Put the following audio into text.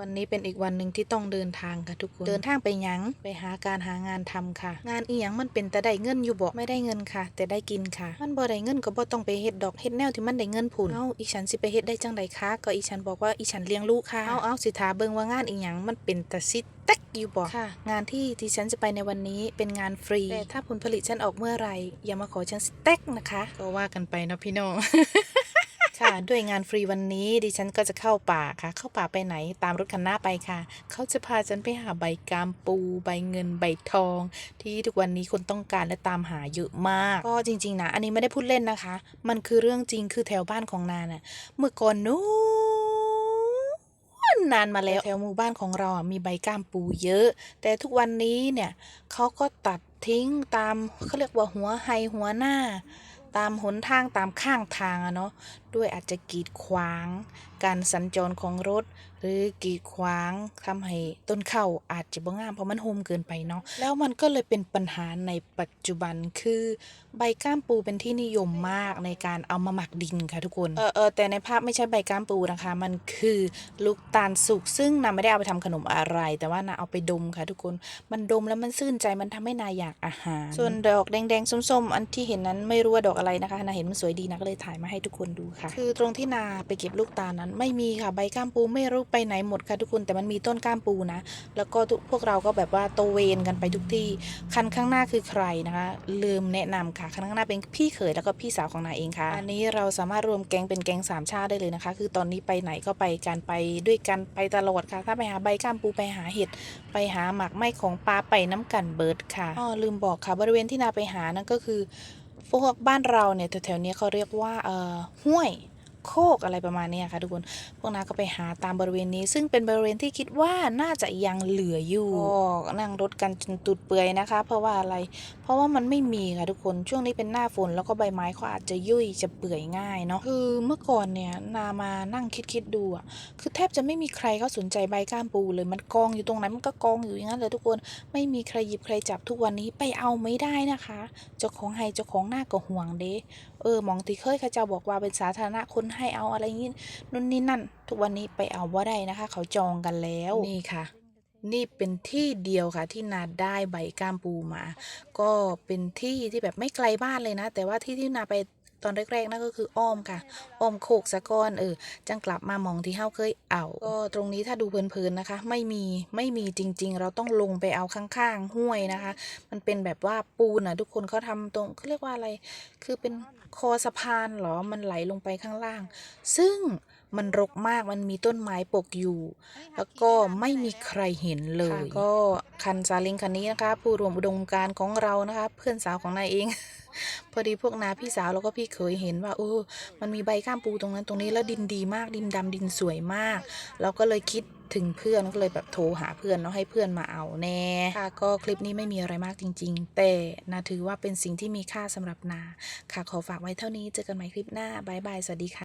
วันนี้เป็นอีกวันหนึ่งที่ต้องเดินทางค่ะทุกคน เดินทางไปหยังไปหาการหางานทำค่ะ งานอีหยังมันเป็นแต่ได้เงินอยู่บอกไม่ได้เงินค่ะ แต่ได้กินค่ะ มันบ่ได้เงินก็บ่ต้องไปเฮ็ดดอกเฮ็ดแนวที่มันได้เงินผุนเอ้าอีฉันสิไปเฮ็ดได้จังใดคะก็อีฉันบอกว่าอีฉันเลี้ยงลูกค่ะเอาเอาสิทาเบิ่งว่างานอีหยังมันเป็นแต่ซิเต็กอยู่บอกค่ะงานที่ที่ฉันจะไปในวันนี้เป็นงานฟรี แต่ถ้าผลผลิตฉันออกเมื่อไหร่อย่ามาขอฉันสเต็กนะคะ ก็ว่ากันไปเนาะพี่น้อง ค่ะด้วยงานฟรีวันนี้ดิฉันก็จะเข้าป่าค่ะ เข้าป่าไปไหนตามรถคันหน้าไปค่ะ เขาจะพาฉันไปหาใบกามปู ใบเงินใบทอง ที่ทุกวันนี้คนต้องการและตามหาเยอะมาก ก็จริง ๆนะอันนี้ไม่ได้พูดเล่นนะคะ มันคือเรื่องจริงคือแถวบ้านของนาน่ะเมื่อก่อนนู้นนานมาแล้วแถวหมู่บ้านของเราอะมีใบก้ามปูเยอะ แต่ทุกวันนี้เนี่ยเขาก็ตัดทิ้งตามเขาเรียกว่าหัวไฮหัวหน้า ตามหนทางตามข้างทางอะเนาะด้วยอาจจะกีดขวาง การสัญจรของรถ หรือกีดขวางทำให้ต้นข้าวอาจจะบ่งามเพราะมันโฮมเกินไปเนาะแล้วมันก็เลยเป็นปัญหาในปัจจุบันคือใบก้ามปูเป็นที่นิยมมากในการเอามาหมักดินค่ะทุกคนเออเออแต่ในภาพไม่ใช่ใบก้ามปูนะคะ มันคือลูกตาลสุกซึ่งนาไม่ได้เอาไปทำขนมอะไร แต่ว่านาเอาไปดมค่ะทุกคนมันดมแล้วมันชื่นใจมันทำให้นาอยากอาหาร ส่วนดอกแดงๆส้มๆ อันที่เห็นนั้นไม่รู้ว่าดอกอะไรนะคะนาเห็นมันสวยดีนะก็เลยถ่ายมาให้ทุกคนดูค่ะคือตรงที่นาไปเก็บลูกตาลนั้น ไม่มีค่ะใบก้ามปูไม่รู้ไปไหนหมดค่ะทุกคนแต่มันมีต้นก้ามปูนะ แล้วก็พวกเราก็แบบว่าโตเวนกันไปทุกที่ คันข้างหน้าคือใครนะคะ ลืมแนะนำค่ะคันข้างหน้าเป็นพี่เขยแล้วก็พี่สาวของนาเองค่ะ อันนี้เราสามารถรวมแก๊งเป็นแก๊งสามชาติได้เลยนะคะ คือตอนนี้ไปไหนก็ไปกันไปด้วยกันไปตลอดค่ะ ถ้าไปหาใบก้ามปูไปหาเห็ดไปหาหมักไม้ของปลาไปน้ำกันเบิร์ดค่ะอ๋อลืมบอกค่ะบริเวณที่นาไปหานั่นก็คือ พวกบ้านเราเนี่ยแถวๆนี้เขาเรียกว่าเอ่อห้วย โคกอะไรประมาณนี้ค่ะทุกคน พวกนาก็ไปหาตามบริเวณนี้ ซึ่งเป็นบริเวณที่คิดว่าน่าจะยังเหลืออยู่ก็นั่งรถกันจนตุดเปื่อยนะคะ เพราะว่าอะไร เพราะว่ามันไม่มีค่ะทุกคนช่วงนี้เป็นหน้าฝนแล้วก็ใบไม้เขาอาจจะยุ่ยจะเปื่อยง่ายเนาะคือเมื่อก่อนเนี่ยนามานั่งคิดคิดๆดูอะคือแทบจะไม่มีใครเขาสนใจใบก้ามปูเลยมันกองอยู่ตรงไหนมันก็กองอยู่อย่างนั้นเลยทุกคนไม่มีใครหยิบใครจับทุกวันนี้ไปเอาไม่ได้นะคะเจ้าของให้เจ้าของหน้าก็ห่วงเด้เออหมองตีเคยเขาเจ้าบอกว่าเป็นสาธารณะคนให้เอาอะไรอย่างงี้นู่นนี่นั่น ทุกวันนี้ไปเอาว่าได้นะคะ เขาจองกันแล้วนี่ค่ะ นี่เป็นที่เดียวค่ะ ที่นาได้ใบก้ามปูมา ก็เป็นที่ที่แบบไม่ไกลบ้านเลยนะ แต่ว่าที่ที่นาไป ตอนแรกๆนั่นก็คืออ้อมค่ะ อ้อมโคกสะก้อนเออจังกลับมามองที่เฮาเคยเอาก็ตรงนี้ถ้าดูเพลินๆนะคะ ไม่มีไม่มีจริง ๆ เราต้องลงไปเอาข้างๆห้วยนะคะ มันเป็นแบบว่าปูนอะทุกคนเขาทำตรงเขาเรียกว่าอะไร คือเป็นคอสะพานหรอมันไหลลงไปข้างล่าง ซึ่ง มันรกมากมันมีต้นไม้ปกอยู่ แล้วก็ไม่มีใครเห็นเลย ก็คันซาเลิงคันนี้นะคะ ผู้รวมอุดมการณ์ของเรานะคะ เพื่อนสาวของนายเอง พอดีพวกนาพี่สาวแล้วก็พี่เคยเห็นว่าเออมันมีใบข้ามปูตรงนั้นตรงนี้แล้วดินดีมากดินดำดินสวยมาก เราก็เลยคิดถึงเพื่อนก็เลยแบบโทรหาเพื่อนเนาะให้เพื่อนมาเอาแน่ค่ะ ก็คลิปนี้ไม่มีอะไรมากจริง ๆ แต่นาถือว่าเป็นสิ่งที่มีค่าสำหรับนา ค่ะขอฝากไว้เท่านี้เจอกันใหม่คลิปหน้าบายบายสวัสดีค่ะ